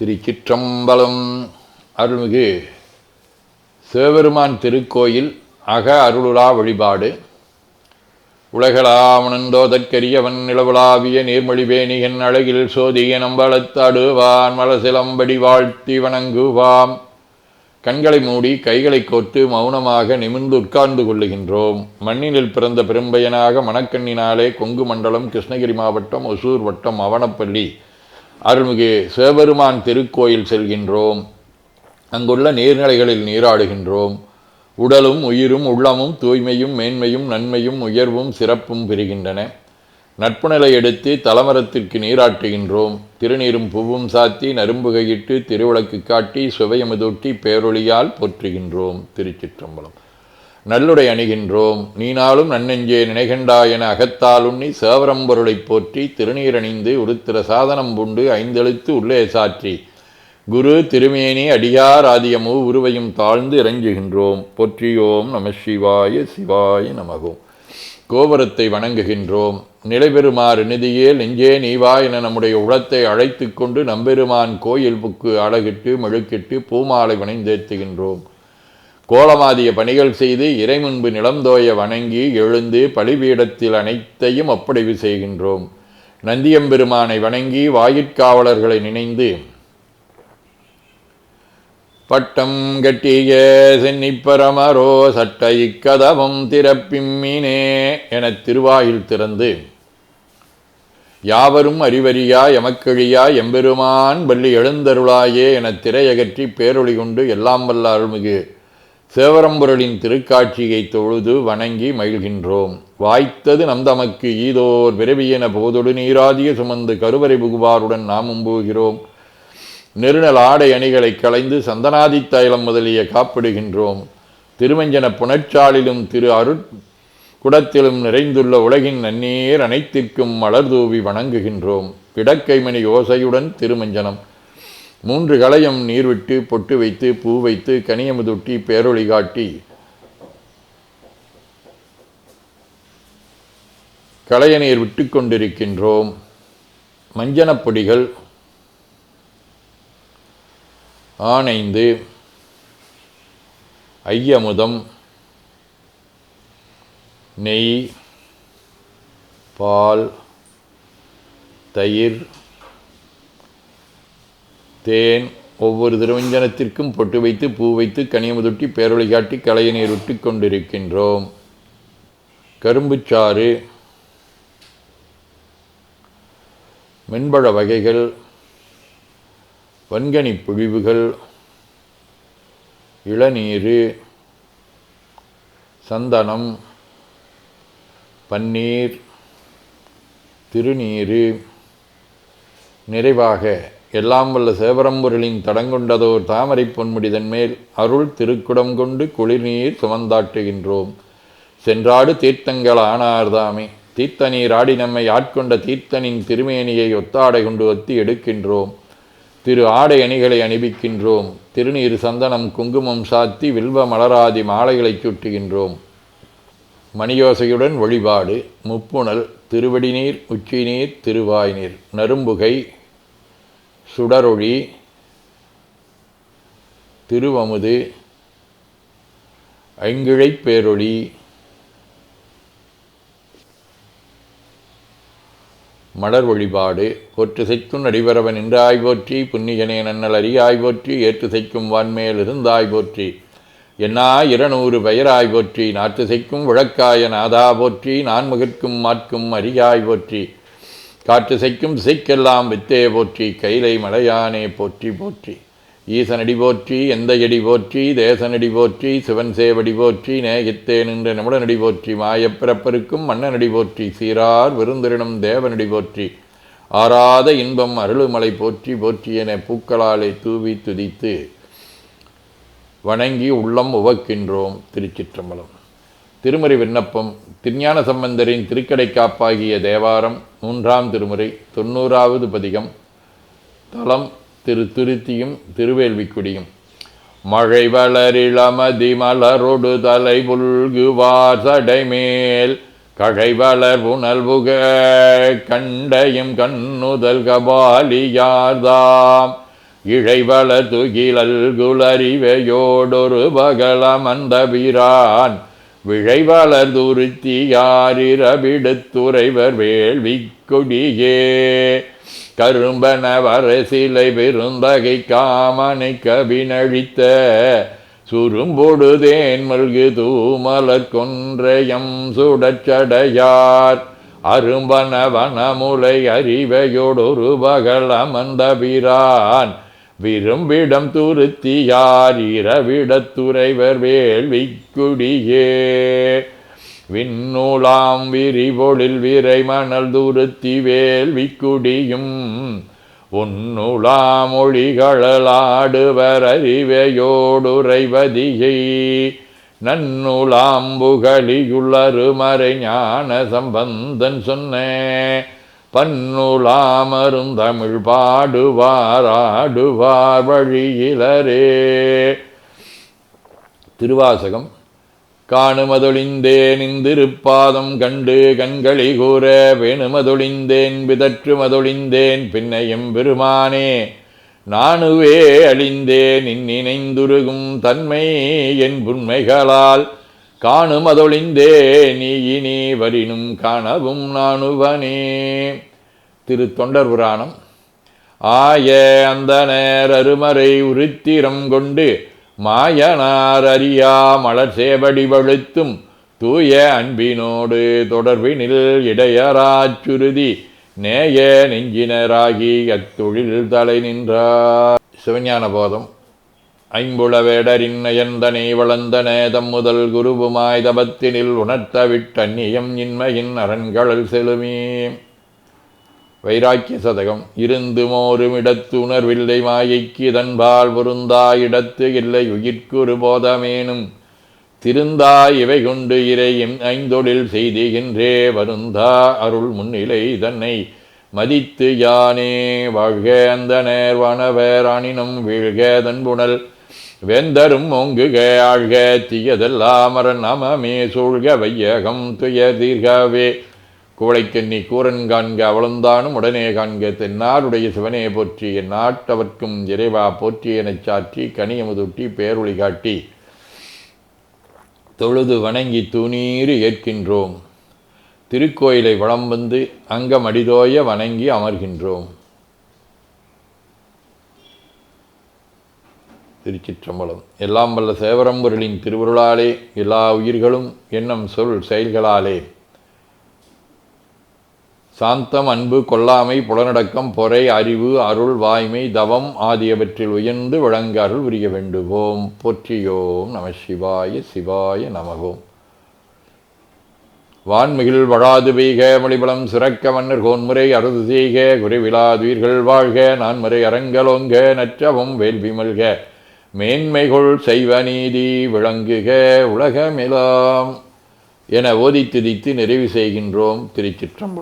திருச்சிற்றம்பலம் அருள்மிகு சிவபெருமான் திருக்கோயில் அக அருளுலா வழிபாடு. உலகளாமணந்தோதற்கரியவன் நிலவுலாவிய நீர்மொழிவேணியன் அழகில் சோதிய நம்பளத்தாடுவான் மலசிலம்படி வாழ்த்தி வணங்குவாம். கண்களை மூடி கைகளை கோர்த்து மௌனமாக நிமிர்ந்து உட்கார்ந்து கொள்ளுகின்றோம். மண்ணினில் பிறந்த பெரும்பயனாக மணக்கண்ணினாலே கொங்கு மண்டலம் கிருஷ்ணகிரி மாவட்டம் ஒசூர் வட்டம் அவனப்பள்ளி. அருள்மிகு சிவபெருமான் திருக்கோயில் செல்கின்றோம். அங்குள்ள நீர்நிலைகளில் நீராடுகின்றோம். உடலும் உயிரும் உள்ளமும் தூய்மையும் மேன்மையும் நன்மையும் உயர்வும் சிறப்பும் பெறுகின்றன. நட்புநிலை எடுத்து தலமரத்திற்கு நீராட்டுகின்றோம். திருநீரும் பூவும் சாத்தி நரும்புகையிட்டு திருவிளக்கு காட்டி சுவையமுதூட்டி பேரொழியால் போற்றுகின்றோம். திருச்சிற்றம்பலம். நல்லுடை அணிகின்றோம். நீனாலும் நன்னெஞ்சே நினைகண்டா என அகத்தால் உண்ணி சேவரம்பொருளைப் போற்றி திருநீரணிந்து உருத்திர சாதனம் பூண்டு ஐந்தெழுத்து உள்ளே சாற்றி. குரு திருமேனி அடியார் ஆதியமு உருவையும் தாழ்ந்து இறங்குகின்றோம். போற்றியோம் நம சிவாய சிவாய நமகோம் கோபுரத்தை வணங்குகின்றோம். நிலைபெறுமாறு நிதியே நெஞ்சே நீவா என நம்முடைய உளத்தை அழைத்து கொண்டு நம்பெருமான் கோயில் புக்கு அழகிட்டு மெழுக்கிட்டு பூமாலை வணைந்தேத்துகின்றோம் கோலமாதிய பணிகள் செய்து இறை முன்பு நிலந்தோய வணங்கி எழுந்து பலிபீடத்தில் அனைத்தையும் ஒப்படைவு செய்கின்றோம். நந்தியம்பெருமானை வணங்கி வாயிற்காவலர்களை நினைந்து பட்டம் கட்டிய சென்னிப்பரமரோ சட்ட இக்கதவம் திறப்பிம்மினே என திருவாயில் திறந்து யாவரும் அறிவறியா எமக்கழியா எம்பெருமான் பள்ளி எழுந்தருளாயே என திரையகற்றி பேரொழி கொண்டு எல்லாம் வல்ல அருள்மிகு சேவரம்பொருளின் திருக்காட்சியை தொழுது வணங்கி மகிழ்கின்றோம். வாய்த்தது நம் தமக்கு ஈதோர் விரவியென போதொடு நீராதிய சுமந்து கருவறை புகுவாருடன் நாமும் போகிறோம் நெருநல் ஆடை அணிகளை களைந்து சந்தனாதி தைலம் முதலிய காப்பிடுகின்றோம். திருமஞ்சன புனச்சாலிலும் திரு அருட் குடத்திலும் நிறைந்துள்ள உலகின் நன்னீர் அனைத்திற்கும் மலர் தூவி வணங்குகின்றோம். பிடக்கைமணி ஓசையுடன் திருமஞ்சனம். மூன்று களையம் நீர் விட்டு பொட்டு வைத்து பூ வைத்து கனியமுதொட்டி பேரொளி காட்டி. களைய நீர் விட்டு கொண்டிருக்கின்றோம். மஞ்சனப் பொடிகள் ஆனைந்து ஐயமுதம் நெய் பால் தயிர் தேன் ஒவ்வொரு திருவஞ்சனத்திற்கும் பொட்டு வைத்து பூ வைத்து கனியமுதொட்டி பேரொழி காட்டி களைய நீர் விட்டு கொண்டிருக்கின்றோம். கரும்புச்சாறு மென்பழ வகைகள் வன்கனி புழிவுகள் இளநீர் சந்தனம் பன்னீர் திருநீர் நிறைவாக எல்லாம் வல்ல சேவரம்பொருளின் தடங்கொண்டதோர் தாமரை பொன்முடிதன் மேல் அருள் திருக்குடம் கொண்டு குளிர்நீர் சுமந்தாட்டுகின்றோம். சென்றாடு தீர்த்தங்கள் ஆனார்தாமே. தீர்த்த நீர் ஆடி நம்மை ஆட்கொண்ட தீர்த்தனின் திருமேனியை ஒத்தாடை கொண்டு ஒத்தி எடுக்கின்றோம். திரு ஆடை அணிகளை அணிவிக்கின்றோம். திருநீர் சந்தனம் குங்குமம் சாத்தி வில்வ மலராதி மாலைகளை சுட்டுகின்றோம். மணியோசையுடன் வழிபாடு முப்புணல் திருவடிநீர் உச்சிநீர் திருவாய்நீர் நரும்புகை சுடரொளி திருவமுது ஐங்கிழைப் பேரொளி மலர் வழிபாடு போற்று செய்க்கும் நடிபரவன் நின்றாய் போற்றி புண்ணியனே நன்னல் அறியாய் போற்றி ஏற்று செய்க்கும் வான்மேல் இருந்தாய் போற்றி என்னா இருநூறு பெயராய் போற்றி நாற்று செய்க்கும் விளக்காய நாதா போற்றி நான் நான்முகற்கும் மாற்கும் அரியாய் போற்றி காற்று செய்க்கும் சிக்கெல்லாம் வித்தே போற்றி கைலை மலையானே போற்றி போற்றி. ஈசனடி போற்றி எந்த எடி போற்றி தேசனடி போற்றி சிவன் சேவடி போற்றி நேகித்தே நின்ற நிமிடனடி போற்றி மாயப்பிறப்பருக்கும் மன்னனடி போற்றி சீரார் விருந்திரினும் தேவனடி போற்றி. ஆறாத இன்பம் அருளுமலை போற்றி போற்றி என பூக்களாலே தூவி துதித்து வணங்கி உள்ளம் உவக்கின்றோம் திருச்சிற்றம்பலம். திருமறை விண்ணப்பம் திருஞான சம்பந்தரின் திருக்கடை காப்பாகிய தேவாரம் மூன்றாம் திருமுறை தொண்ணூறாவது பதிகம் தலம் திரு திருத்தியும் திருவேல்விக்குடியும் மழை வளரிளமதி மலரொடு தலை புல்குவார் சடைமேல் கழை வளர் புனல்புக கண்டையும் கண்ணுதல் கபாலியார்தாம் இழைவள துகிலல் குலறிவையோடொரு பகலமந்த பிரான் விழைவளர் துருத்தி யாரிரவிடுத்துறைவர் வேள்விக் கொடியே கரும்பன வரசிலை பெருந்தகை காமனை கவினழித்த சுரும்பொடு தேன் மல்கு தூமலர் கொன்றையம் சுடச்சடையார். அரும்பன வனமுலை அறிவையோடொரு பகல் அமர்ந்த பிரான் விரும்பிடம் துருத்தியார் இரவிடத்துறைவர் வேள்விக்குடியே விண்ணூலாம் விரிவொழில் விரை மணல் துருத்தி வேள்விக்குடியும் உன்னுலாம் மொழிகளலாடுவர் அறிவையோடுரைவதியை நன்னுலாம் புகழியுள்ளருமறை ஞான சம்பந்தன் பன்னுலாமரும் தமிழ் பாடுவார் ஆடுவார் வழியிலரே. திருவாசகம் காணுமதொழிந்தேன் இந்திருப்பாதம் கண்டு கண்களி கூற வேணுமதொழிந்தேன் விதற்றுமதொழிந்தேன் பின்னையும் பெருமானே நானுவே அழிந்தேன் இன்னிணைந்துருகும் தன்மை என் காணும் அதொழிந்தே நீ இனி வரினும் காணவும் நானுவனே திரு தொண்டர் புராணம். ஆய அந்த நேர் அருமறை உருத்திரம் கொண்டு மாயனார் அறியா மலர் சேவடி வழுத்தும் தூய அன்பினோடு தொடர்பினில் இடையராச்சுருதி நேய நெஞ்சினராகி அத்தொழில் தலை நின்றார். சிவஞான போதம் ஐம்புல வேடரின் நயந்தனை தம் முதல் குருவுமாய் தபத்தினில் உணர்த்த விட்டன்னியம் இன்மையின் அரண்களல் செலுமே வைராக்கிய சதகம் இருந்து மோருமிடத்து உணர்வில்லை மாயைக்கு தன்பால் பொருந்தா இடத்து இல்லை உயிர்க்குரு போதமேனும். திருந்தாய் இவை கொண்டு இறையும் ஐந்தொழில் செய்துகின்றே வருந்தா அருள் முன்னிலை தன்னை மதித்து யானே. வாழ்க அந்த நேர்வானவர் அணினும் வீழ்க தன்புணல் வெந்தரும் ஓங்குக ஆழ்க தீயதெல்லாமரன் நமமே சூழ்க வையகம் துய தீர்கவே. குவளைக்கண்ணி கூரன் காண்க அவளந்தானும் உடனே காண்க தென்னாருடைய சிவனே போற்றி என் நாட்டவர்க்கும் இறைவா போற்றி எனச் சாற்றி கனியமுதுட்டி பேரொளி காட்டி. தொழுது வணங்கி துணீறு ஏற்கின்றோம். திருக்கோயிலை வளம் வந்து அங்கமடிதோய வணங்கி அமர்கின்றோம். திருச்சிற்றம்பலம். எல்லாம் வல்ல சேவரம்பொருளின் திருவருளாலே எல்லா உயிர்களும் எண்ணம் சொல் செயல்களாலே. சாந்தம் அன்பு கொல்லாமை புலனடக்கம் பொறை அறிவு அருள் வாய்மை தவம் ஆகியவற்றில் உயர்ந்து விளங்க அருள் புரிய வேண்டுவோம். போற்றியோம் நம சிவாய சிவாய நமகோம். வான்மிகில் வழாது பெய்க மொழிபலம் சிறக்க மன்னர் கோன்முறை அறுது செய்க குறைவிலாதுயிர்கள் வாழ்க நான்முறை அரங்கலோங்க நற்றவும் வேள்வி மல்க. மேன்மைகொள் செய்வ நீதி விளங்குக உலகமெலாம் என ஓதி திதித்து நிறைவு செய்கின்றோம் திருச்சிற்றம்பலம்.